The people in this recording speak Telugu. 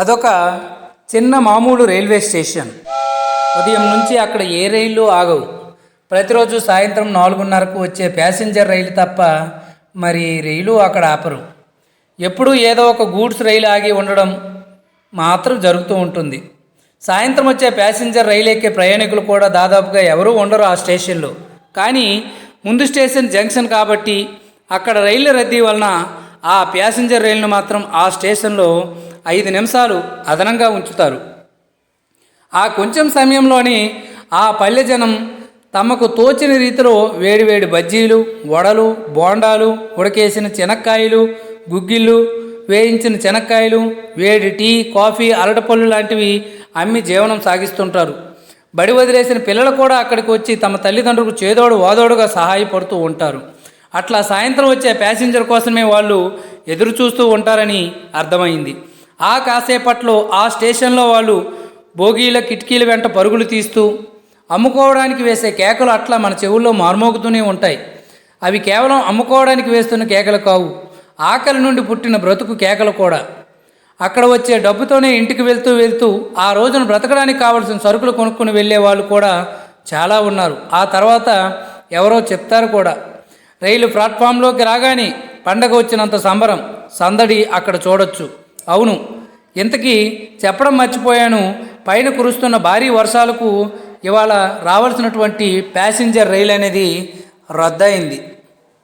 అదొక చిన్న మామూలు రైల్వే స్టేషన్. ఉదయం నుంచి అక్కడ ఏ రైళ్ళు ఆగవు. ప్రతిరోజు సాయంత్రం నాలుగున్నరకు వచ్చే ప్యాసింజర్ రైలు తప్ప మరి రైలు అక్కడ ఆపరు. ఎప్పుడూ ఏదో ఒక గూడ్స్ రైలు ఆగి ఉండడం మాత్రం జరుగుతూ ఉంటుంది. సాయంత్రం వచ్చే ప్యాసింజర్ రైలు ఎక్కే ప్రయాణికులు కూడా దాదాపుగా ఎవరూ ఉండరు ఆ స్టేషన్లో. కానీ ముందు స్టేషన్ జంక్షన్ కాబట్టి అక్కడ రైలు రద్దీ వలన ఆ ప్యాసింజర్ రైలును మాత్రం ఆ స్టేషన్లో ఐదు నిమిషాలు అదనంగా ఉంచుతారు. ఆ కొంచెం సమయంలోనే ఆ పల్లె జనం తమకు తోచిన రీతిలో వేడివేడి బజ్జీలు వడలు బోండాలు ఉడకేసిన చెనక్కాయలు గుగ్గిళ్ళు వేయించిన చెనక్కాయలు వేడి టీ కాఫీ అరటిపళ్ళు లాంటివి అమ్మి జీవనం సాగిస్తుంటారు. బడి వదిలేసిన పిల్లలు కూడా అక్కడికి వచ్చి తమ తల్లిదండ్రులకు చేదోడు వాదోడుగా సహాయపడుతూ ఉంటారు. అట్లా సాయంత్రం వచ్చే ప్యాసింజర్ కోసమే వాళ్ళు ఎదురు చూస్తూ ఉంటారని అర్థమైంది. ఆ కాసేపట్లో ఆ స్టేషన్లో వాళ్ళు బోగీల కిటికీల వెంట పరుగులు తీస్తూ అమ్ముకోవడానికి వేసే కేకలు అట్లా మన చెవుల్లో మార్మోగుతూనే ఉంటాయి. అవి కేవలం అమ్ముకోవడానికి వేస్తున్న కేకలు కావు. ఆకలి నుండి పుట్టిన బ్రతుకు కేకలు కూడా. అక్కడ వచ్చే డబ్బుతోనే ఇంటికి వెళ్తూ వెళ్తూ ఆ రోజున బ్రతకడానికి కావలసిన సరుకులు కొనుక్కుని వెళ్ళే వాళ్ళు కూడా చాలా ఉన్నారు. ఆ తర్వాత ఎవరో చెప్తారు కూడా. రైలు ప్లాట్ఫామ్లోకి రాగానే పండగ వచ్చినంత సంబరం సందడి అక్కడ చూడొచ్చు. అవును. ఇంతకీ చెప్పడం మర్చిపోయాను. పైన కురుస్తున్న భారీ వర్షాలకు ఇవాళ రావాల్సినటువంటి ప్యాసింజర్ రైలు అనేది రద్దయింది.